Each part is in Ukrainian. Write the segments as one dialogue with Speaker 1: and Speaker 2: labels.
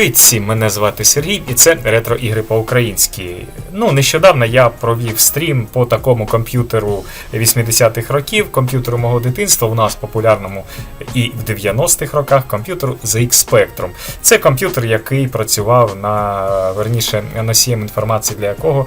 Speaker 1: Привіт мене звати Сергій, і це ретро ігри по-українськи. Ну, нещодавно я провів стрім по такому комп'ютеру 80-х років, комп'ютеру мого дитинства, у нас популярному і в 90-х роках комп'ютеру ZX Spectrum. Це комп'ютер, який працював на верніше носієм інформації, для якого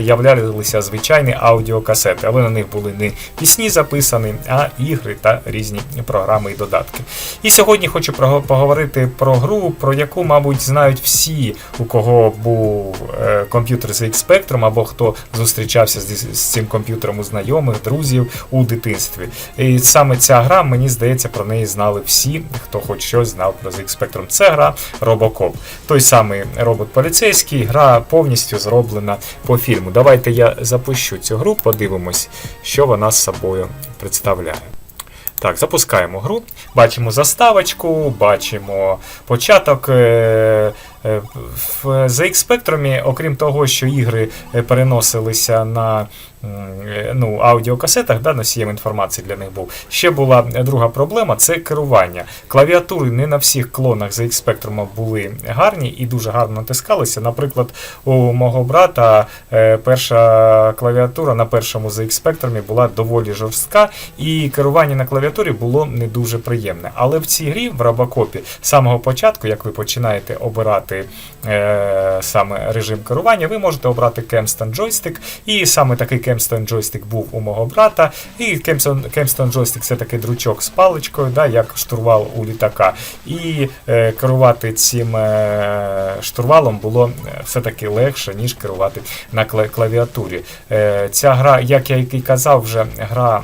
Speaker 1: являлися звичайні аудіокасети, але на них були не пісні записані, а ігри та різні програми і додатки. І сьогодні хочу поговорити про гру, про яку, мабуть, знають всі, у кого був е, комп'ютер ZX Spectrum, або хто зустрічався з, з цим комп'ютером у знайомих, друзів у дитинстві. І саме ця гра, мені здається, про неї знали всі, хто хоч щось знав про ZX Spectrum. Це гра Robocop. Той самий робот поліцейський, гра повністю зроблена по фільму. Давайте я запущу цю гру, подивимось, що вона з собою представляє. Так, запускаємо гру. Бачимо заставочку, бачимо початок. е, е, В ZX Spectrum, окрім того, що ігри е, переносилися на ну, аудіокасетах, да, носієм інформації для них був. Ще була друга проблема це керування. Клавіатури не на всіх клонах ZX Spectrum були гарні і дуже гарно натискалися. Наприклад, у мого брата е, перша клавіатура на першому ZX Spectrum була доволі жорстка, і керування на клавіатурі було не дуже приємне. Але в цій грі, в Робокопі, з самого початку, як ви починаєте обирати е, саме режим керування, ви можете обрати Кемстон джойстик, і саме такий Кемстон джойстик був у мого брата. І Кемстон, Кемстон джойстик це такий дручок з паличкою, да, як штурвал у літака. І е, керувати цим е, штурвалом було е, все-таки легше, ніж керувати на кла- клавіатурі. Е, ця гра, як я і казав, вже гра.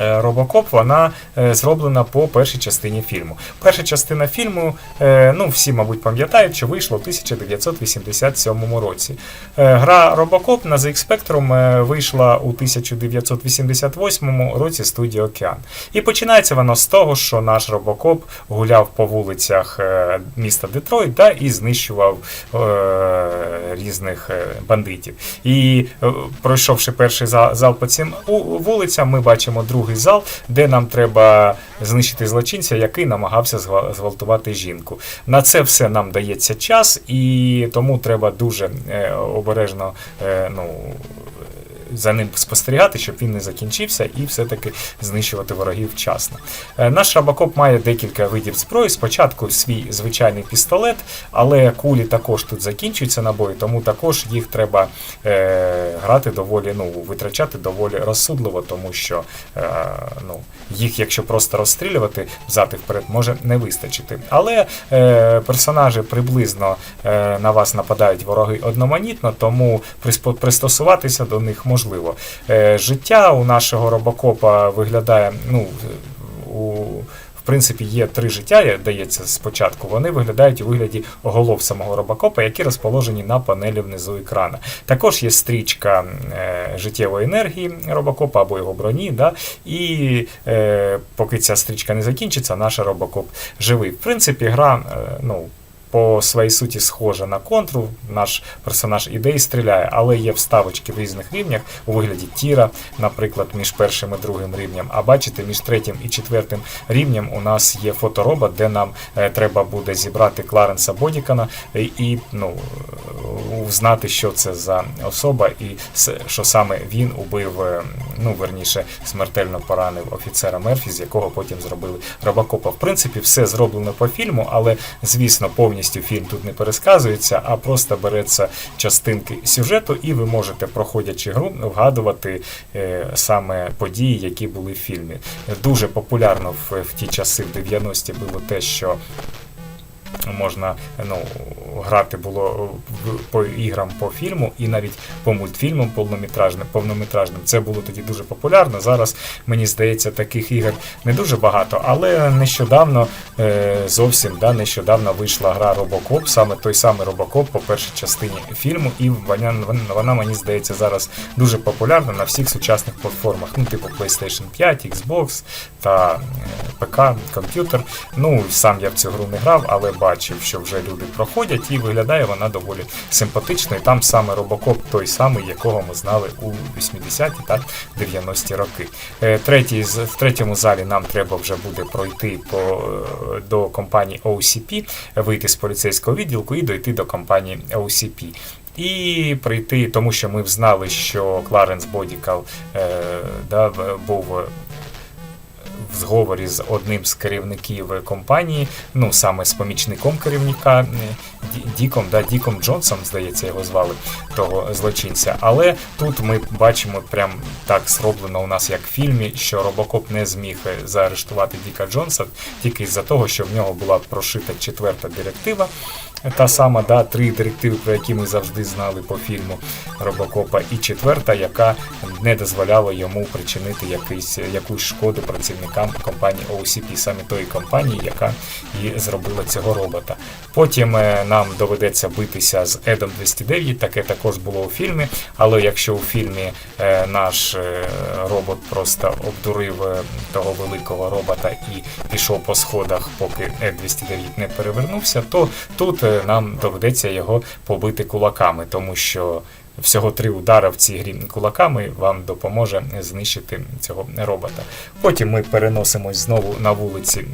Speaker 1: Е, Робокоп вона е, зроблена по першій частині фільму. Перша частина фільму, е, ну всі, мабуть, пам'ятають, що вийшла у 1987 році. Гра Робокоп на ZX Spectrum вийшла у 1988 році студії Океан. І починається воно з того, що наш Робокоп гуляв по вулицях міста Детройт да, і знищував різних бандитів. І пройшовши перший за- зал по цим вулицям, ми бачимо другий зал, де нам треба знищити злочинця, який намагався зґвалтувати жінку. На це все нам дається час, і тому треба дуже е, обережно е, ну, за ним спостерігати, щоб він не закінчився, і все-таки знищувати ворогів вчасно. Е, Наш Рабакоп має декілька видів зброї. Спочатку свій звичайний пістолет, але кулі також тут закінчуються набої, тому також їх треба е, грати доволі, ну, витрачати доволі розсудливо, тому що е, ну, їх, якщо просто розстрілювати взад вперед, може не вистачити. Але е, персонажі приблизно е, на вас нападають вороги одноманітно, тому пристосуватися до них можливо. Е, життя у нашого робокопа виглядає, ну, у. В принципі, є три життя, дається спочатку. Вони виглядають у вигляді голов самого робокопа, які розположені на панелі внизу екрана. Також є стрічка е, життєвої енергії робокопа або його броні. Да? І е, поки ця стрічка не закінчиться, наш робокоп живий. В принципі, гра, е, ну. По своїй суті схожа на контру, наш персонаж іде і стріляє, але є вставочки в різних рівнях у вигляді тіра, наприклад, між першим і другим рівнем. А бачите, між третім і четвертим рівнем у нас є фоторобот, де нам е, треба буде зібрати Кларенса Бодікана і ну, е, знати, що це за особа, і що саме він убив, е, ну верніше, смертельно поранив офіцера Мерфі, з якого потім зробили Робокопа. В принципі, все зроблено по фільму, але звісно, повністю фільм тут не пересказується, а просто береться частинки сюжету, і ви можете, проходячи гру, вгадувати е, саме події, які були в фільмі. Дуже популярно в, в ті часи, в 90-ті, було те, що можна ну, грати було по іграм по фільму і навіть по мультфільмам повнометражним. повнометражним. Це було тоді дуже популярно. Зараз, мені здається, таких ігор не дуже багато, але нещодавно, е, зовсім да, нещодавно вийшла гра Robocop, саме той самий Robocop по першій частині фільму, і вона, вона мені здається, зараз дуже популярна на всіх сучасних платформах, ну, типу PlayStation 5, Xbox та е, ПК, комп'ютер. Ну, сам я в цю гру не грав, але бачив, що вже люди проходять, і виглядає вона доволі симпатично. І там саме Робокоп той самий, якого ми знали у 80-ті та 90-ті роки. Е, Третій, в третьому залі нам треба вже буде пройти по, е, до компанії OCP, вийти з поліцейського відділку і дойти до компанії OCP. І прийти, тому що ми взнали, що Кларенс Бодікал е, да, був в зговорі з одним з керівників компанії, ну саме з помічником керівника е, Діком, да, Діком Джонсом, здається, його звали того злочинця. Але тут ми бачимо прям так зроблено у нас як в фільмі, що Робокоп не зміг е, заарештувати Діка Джонса тільки з-за того, що в нього була прошита четверта директива. Та сама, да, три директиви, про які ми завжди знали по фільму Робокопа, і четверта, яка не дозволяла йому причинити якийсь, якусь шкоду працівникам компанії OCP, саме тої компанії, яка і зробила цього робота. Потім е, нам доведеться битися з Едом 209, таке також було у фільмі. Але якщо у фільмі е, наш е, робот просто обдурив того великого робота і пішов по сходах, поки Ед 209 не перевернувся, то тут нам доведеться його побити кулаками, тому що. Всього три удара в цій грі кулаками вам допоможе знищити цього робота. Потім ми переносимось знову на вулиці,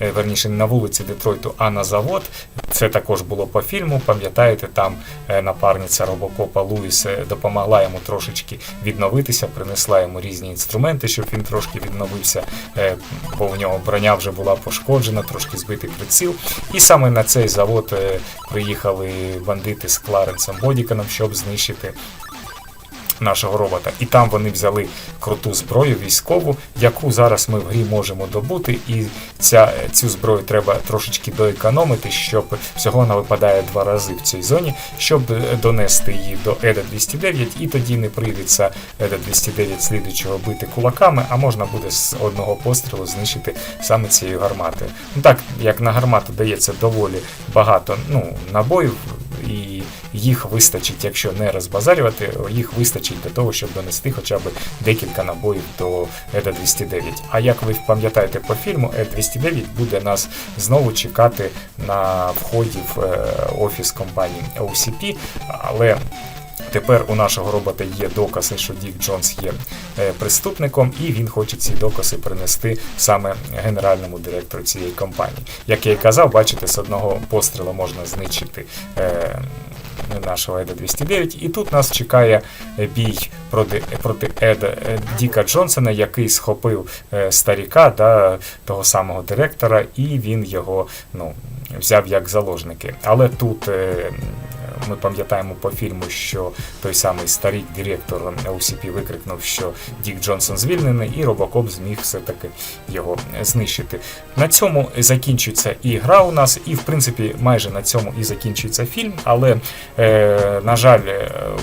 Speaker 1: верніше не на вулиці Детройту, а на завод. Це також було по фільму. Пам'ятаєте, там е, напарниця Робокопа Луїс е, допомогла йому трошечки відновитися, принесла йому різні інструменти, щоб він трошки відновився, е, бо в нього броня вже була пошкоджена, трошки збитий приціл. І саме на цей завод е, приїхали бандити з Кларенсом Бодіканом, щоб знищити нашого робота. І там вони взяли круту зброю військову, яку зараз ми в грі можемо добути. І ця, цю зброю треба трошечки доекономити, щоб всього вона випадає два рази в цій зоні, щоб е, донести її до Еда 209, і тоді не прийдеться Еда 209 слідуючого бити кулаками, а можна буде з одного пострілу знищити саме цією гарматою. Ну так, як на гармату дається доволі багато ну, набоїв, їх вистачить, якщо не розбазарювати, їх вистачить для того, щоб донести хоча б декілька набоїв до Еда 209. А як ви пам'ятаєте по фільму, Ед 209 буде нас знову чекати на вході в е, офіс компанії OCP, але. Тепер у нашого робота є докази, що Дік Джонс є е, преступником, і він хоче ці докази принести саме генеральному директору цієї компанії. Як я і казав, бачите, з одного пострілу можна знищити. Е, Нашого Еда 209, і тут нас чекає е, бій проти, проти Еда е, Діка Джонсона, який схопив е, старіка, да, того самого директора, і він його ну, взяв як заложники. Але тут е, ми пам'ятаємо по фільму, що той самий старий директор OCP викрикнув, що Дік Джонсон звільнений, і Робокоп зміг все-таки його знищити. На цьому закінчується і гра у нас, і в принципі майже на цьому і закінчується фільм. Але, е, на жаль, е,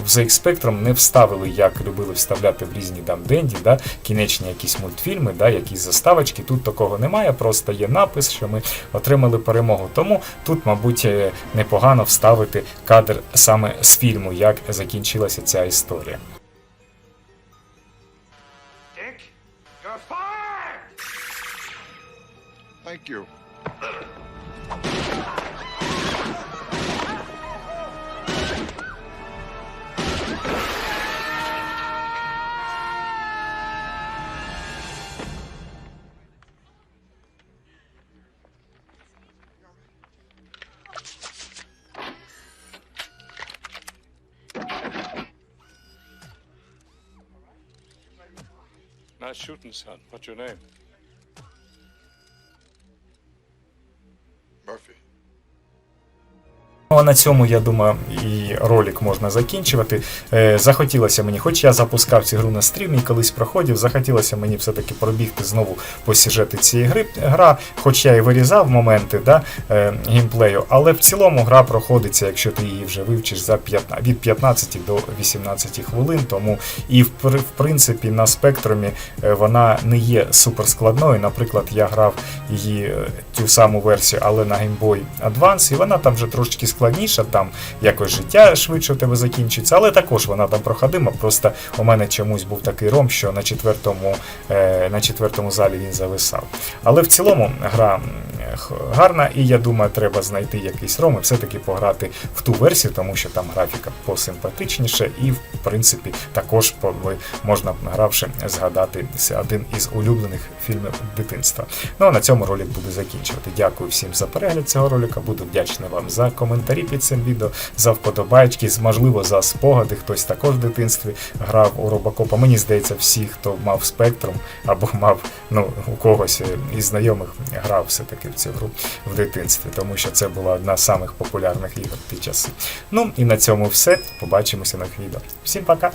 Speaker 1: в ZX Spectrum не вставили, як любили вставляти в різні там денді, да, кінечні якісь мультфільми, да, якісь заставочки. Тут такого немає, просто є напис, що ми отримали перемогу. Тому тут, мабуть, е, непогано вставити кадр саме з фільму, як закінчилася ця історія.
Speaker 2: Thank you.
Speaker 3: Nice shooting, son. What's your name?
Speaker 1: На цьому, я думаю, і ролик можна закінчувати. Е, захотілося мені, хоч я запускав цю гру на стрімі і колись проходив, захотілося мені все-таки пробігти знову по сюжети цієї гри. Гра, хоч я і вирізав моменти да, е, геймплею, але в цілому гра проходиться, якщо ти її вже вивчиш за 15, від 15 до 18 хвилин. Тому і в, принципі на спектрумі е, вона не є суперскладною. Наприклад, я грав її цю саму версію, але на Game Boy Advance, і вона там вже трошки складніша, там якось життя швидше у тебе закінчиться, але також вона там проходима. Просто у мене чомусь був такий ром, що на четвертому, е, на четвертому залі він зависав. Але в цілому гра гарна, і я думаю, треба знайти якийсь ром і все-таки пограти в ту версію, тому що там графіка посимпатичніше, і в принципі також можна гравши згадати один із улюблених фільмів дитинства. Ну а на цьому ролик буду закінчувати. Дякую всім за перегляд цього ролика. Буду вдячний вам за коментарі під цим відео, за вподобайки, можливо, за спогади. Хтось також в дитинстві грав у Робокопа. Мені здається, всі, хто мав спектрум або мав ну, у когось із знайомих грав все-таки в цю гру в дитинстві, тому що це була одна з самих популярних ігор під ті часи. Ну і на цьому все. Побачимося на відео. Всім пока!